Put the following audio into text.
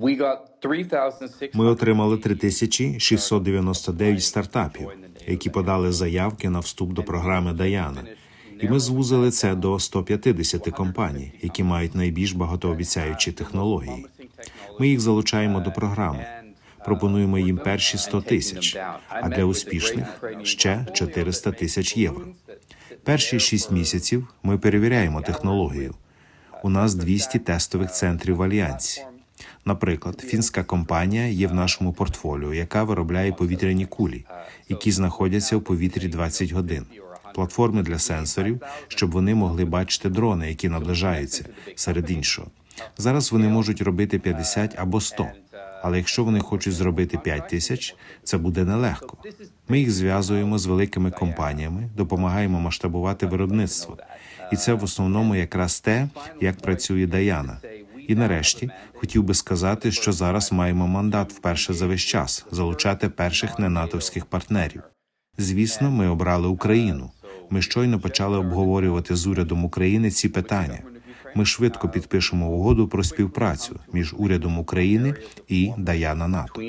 We got 3,600 Ми отримали 3699 стартапів, які подали заявки на вступ до програми Даяна. І ми звузили це до 150 компаній, які мають найбільш багатообіцяючі технології. Ми їх залучаємо до програми. Пропонуємо їм перші 100 тисяч, а для успішних ще 400 тисяч євро. Перші 6 місяців ми перевіряємо технологію. У нас 200 тестових центрів в альянсі. Наприклад, фінська компанія є в нашому портфоліо, яка виробляє повітряні кулі, які знаходяться в повітрі 20 годин. Платформи для сенсорів, щоб вони могли бачити дрони, які наближаються, серед іншого. Зараз вони можуть робити 50 або 100, але якщо вони хочуть зробити 5 тисяч, це буде нелегко. Ми їх зв'язуємо з великими компаніями, допомагаємо масштабувати виробництво. І це в основному якраз те, як працює Даяна. І нарешті хотів би сказати, що зараз маємо мандат вперше за весь час залучати перших ненатовських партнерів. Звісно, ми обрали Україну. Ми щойно почали обговорювати з урядом України ці питання. Ми швидко підпишемо угоду про співпрацю між урядом України і Даяна НАТО.